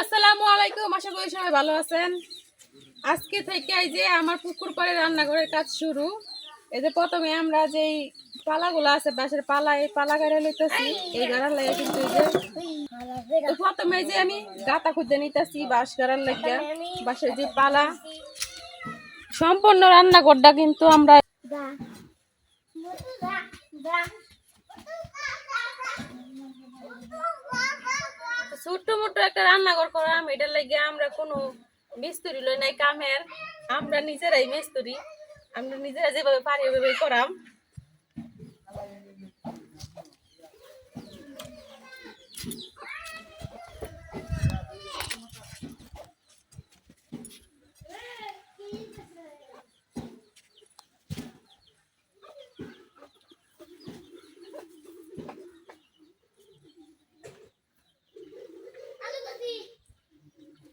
আসসালামু আলাইকুম, আশা করি সবাই ভালো আছেন। আজকে থেকে এই যে আমার পুকুর পাড়ে রান্নাঘরের কাজ শুরু। এই যে প্রথমে আমরা যেই পালাগুলো আছে, বাঁশের পালা, এই পালা গাড়ি লইতেছি। এই গাড়ার লাগে কিন্তু এই যে প্রথমে যে আমি গাতা খুঁজে নিতেছি বাঁশ গাড়ার লাগে বাঁশের যে পালা। সম্পূর্ণ রান্নাঘরটা কিন্তু আমরা ছোট্ট মোটো একটা রান্নাঘর করাম, এটার লাগে আমরা কোনো মিস্তুরি লই নাই কামের। আমরা নিজেরাই মিস্তুরি, আমরা নিজেরা যেভাবে পারি ওইভাবে করাম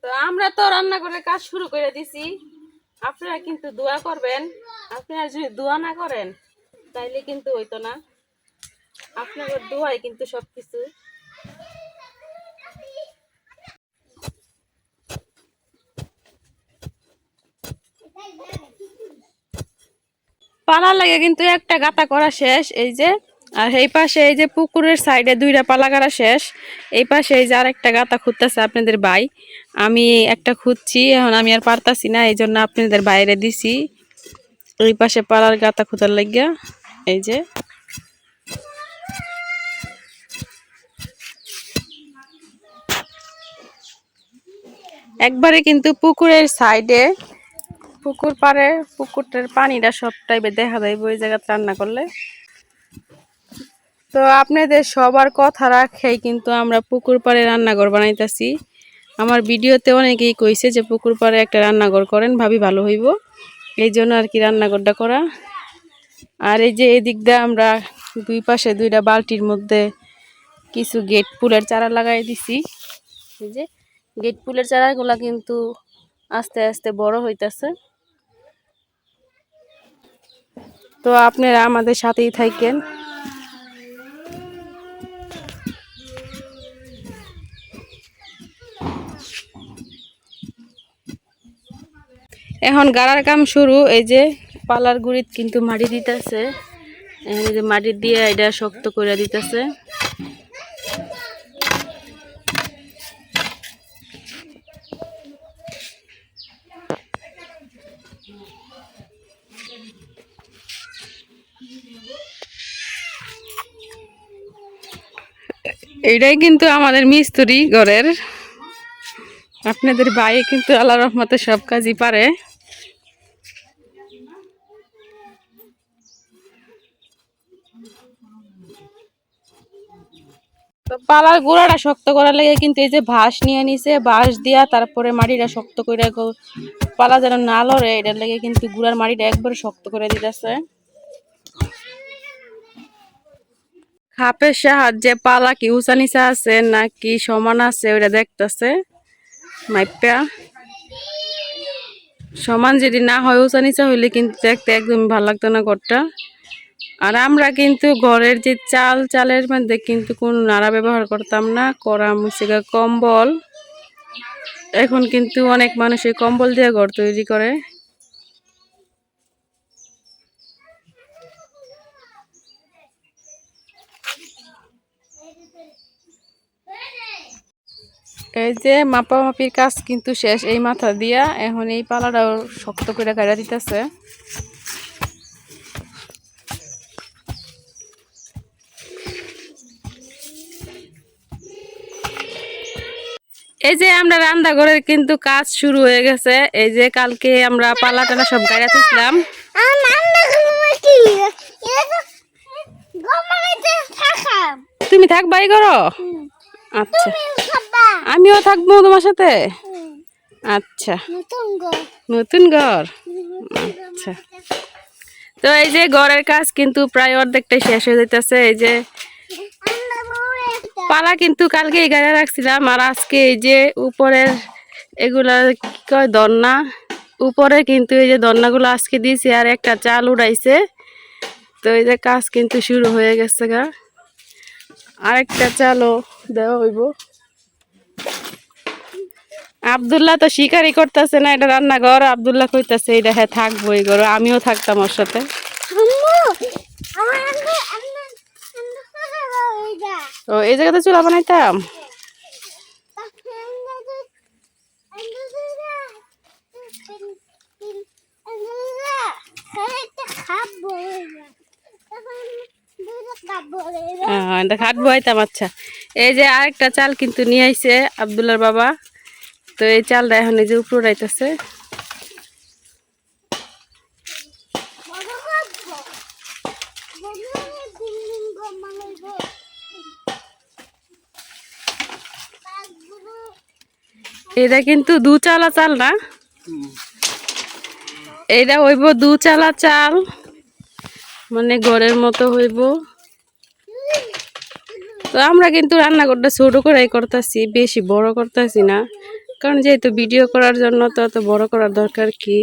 তো আমরা তো রান্নাঘরের কাজ শুরু করে দিছি। আপনারা কিন্তু দোয়া করবেন। আপনারা যদি দোয়া না করেন, তাইলে কিন্তু হইতো না। আপনাদের দোয়াই কিন্তু সবকিছু। পালা লাগে কিন্তু একটা গাতা করা শেষ, এই যে আর এই পাশে এই যে পুকুরের সাইডে দুইটা পালা করা শেষ, এই পাশে এই যে আর একটা গাতা খুঁজতেছে আপনাদের ভাই। আমি একটা খুঁজছি, এখন আমি আর পারতাছি না, এই জন্য আপনাদের বাইরে দিছি। ওই পাশে পালার গাতা খুঁজার লাগিয়া, এই যে। একবারে কিন্তু পুকুরের সাইডে, পুকুর পাড়ে, পুকুরটার পানিটা সবটাই দেখা যায় ওই জায়গাতে রান্না করলে। তো আপনাদের সবার কথা রাখেই কিন্তু আমরা পুকুর পাড়ে রান্নাঘর বানাইতেছি। আমার ভিডিওতে অনেকেই কইছে যে পুকুর পাড়ে একটা রান্নাঘর করেন, ভাবি ভালো হইব। এই জন্য আর কি রান্নাঘরটা করা। আর এই যে এদিক দিয়ে আমরা দুই পাশে দুইটা বালতির মধ্যে কিছু গেট ফুলের চারা লাগাই দিছি। এই যে গেট ফুলের চারাগুলা কিন্তু আস্তে আস্তে বড় হইতাছে। তো আপনারা আমাদের সাথেই থাকেন এখন গাড়ার কাম শুরু, এই যে পালার গুড়িত কিন্তু মাটি দিতেছে। এই যে মাটি দিয়ে এটা শক্ত করে দিতেছে। এইটাই কিন্তু আমাদের মিস্ত্রি ঘরের। আপনাদের ভাই কিন্তু আল্লাহ রহমতে সব কাজই পারে। পালার গোড়াটা শক্ত করার লেগে কিন্তু এই যে ভাস নিয়ে নিছে বাঁশ দিয়া তারপরে মাটিটা শক্ত করে পালা যেন না লড়ে, এটার লেগে কিন্তু গুড়ার মাটিটা একবারে শক্ত করে দিতেছে। খাপের সাহায্যে পালা কি উঁচা নিচা আছে নাকি সমান আছে, ওইটা দেখতেছে। মাইপা সমান যদি না হয় উঁচা নিচা হইলে কিন্তু দেখতে একদম ভালো লাগতো না ঘরটা। আর আমরা কিন্তু ঘরের যে চাল, চালের মধ্যে কিন্তু কোনো নাড়া ব্যবহার করতাম না করা মুসিকা, কম্বল। এখন কিন্তু অনেক মানুষ এই কম্বল দিয়ে ঘর তৈরি করে। এই যে মাপামাপির কাজ কিন্তু শেষ, এই মাথা দিয়া। এখন এই পালাটাও শক্ত করে গাড়া দিতেছে। এই যে আমরা রান্নাঘরের কিন্তু কাজ শুরু হয়ে গেছে। এই যে কালকে আমরা পালা টালা সব গাড়া তুললাম তুমি থাকবাই করো আচ্ছা। আমিও থাকব তোমার সাথে? আচ্ছা। নতুন ঘর। আচ্ছা। তো এই যে ঘরের কাজ কিন্তু প্রায় অর্ধেকটাই শেষ হয়ে যাইতেছে। এই যে পালা কিন্তু কালকে এই গাড়ি রাখছিলাম, আর আজকে এই যে উপরের এগুলা কি কয় দন্না, উপরে কিন্তু এই যে দন্নাগুলো আজকে দিয়েছি, আর একটা চাল উড়াইছে। তো এই যে কাজ কিন্তু শুরু হয়ে গেছে গা। আরেকটা চালও দেওয়া হইব। আবদুল্লাহ তো শিকারই করতেছে না, এটা রান্নাঘর। আবদুল্লাহ কইতাছে এটা হ্যাঁ থাকব এই ঘর, আমিও থাকতাম ওর সাথে। তো এই জায়গাতে চুলা বানাইতাম? হ্যাঁ এটা খাটবো আইতাম আচ্ছা। এই যে আরেকটা চাল কিন্তু নিয়ে আইছে আবদুল্লার বাবা। তো এই চালটা এখন এই যে উপরে উড়াইতেছে। এটা কিন্তু দু চালা চাল না? এটা হইব দু চালা। চাল মানে গড়ের মতো হইব। তো আমরা কিন্তু রান্নাঘরটা ছোটো করেই করতেছি, বেশি বড় করতেছি না। কারণ যেহেতু ভিডিও করার জন্য তো অত বড় করার দরকার কি?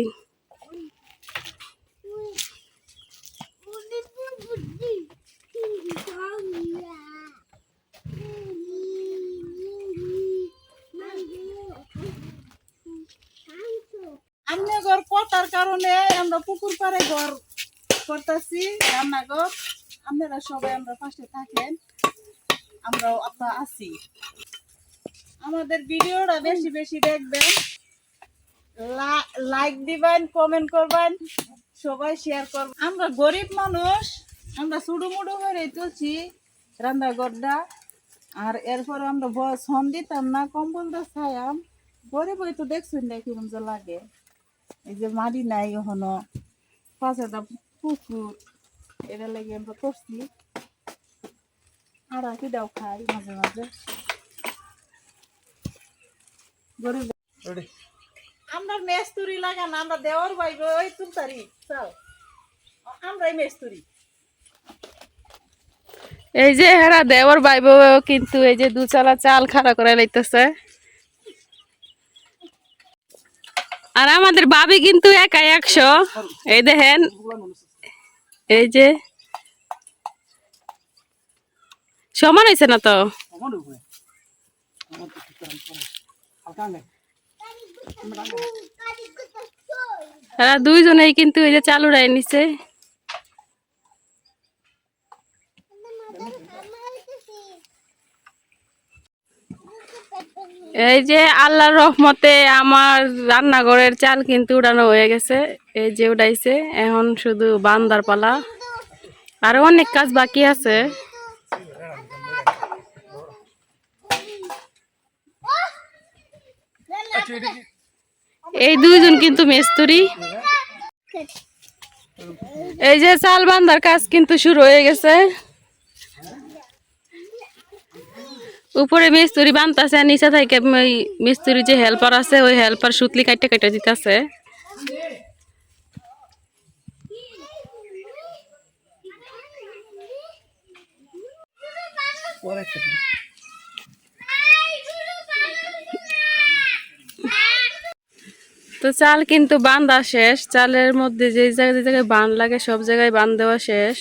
আমরা ঘর কটার কারণে আমরা পুকুর পাড়ে ঘর করতেছি, রান্নাঘর। আপনারা সবাই আমরা পাশে থাকেন আমরা আপনার আছি। আমাদের ভিডিওটা বেশি বেশি দেখবেন। লাইক দিবেন কমেন্ট করবেন, সবাই শেয়ার করবেন। আমরা গরিব মানুষ, আমরা মুডু করে তুলছি রান্নাঘরটা। আর এরপরে আমরা হন দিতাম না, কম্বলটা ছায়াম। গরিব হয়তো দেখছেন না কিরম যে লাগে। এই যে মাটি নাই এখনও পাশে একটা পুকুর এটা লেগে আমরা করছি। আর কি দাও খাই মাঝে মাঝে। গরিব আমরা মেস্তুরি লাগান আমরা দেওয়ার বাইব ওই তুলতারি চল আমরাই মেস্তুরি। এই যে হেরা দেওয়ার বাইব কিন্তু এই যে দু চালা চাল খাড়া করে লাইতেছে। আর আমাদের বাবি কিন্তু একাই একশো। এই দেখেন। এই যে। সমান হয়েছে না তো? দুইজনে দুইজনেই কিন্তু এই যে চালু রায় নিছে। এই যে আল্লাহর রহমতে আমার রান্নাঘরের চাল কিন্তু উড়ানো হয়ে গেছে। এই যে উড়াইছে, এখন শুধু বান্দার পালা। আরও অনেক কাজ বাকি আছে। এই দুইজন কিন্তু মেস্তুরি। এই যে চাল বান্দার কাজ কিন্তু শুরু হয়ে গেছে। উপরে মিস্ত্রি বানতাছে আর নিচে থেকে মিস্ত্রি যে হেল্পার আছে, ওই হেল্পার সুতলি কাটতে কাটতে দিতেছে। তো চাল কিন্তু বান্ধা শেষ, চালের মধ্যে যে জায়গায় যে জায়গায় বান লাগে, সব জায়গায় বান দেওয়া শেষ।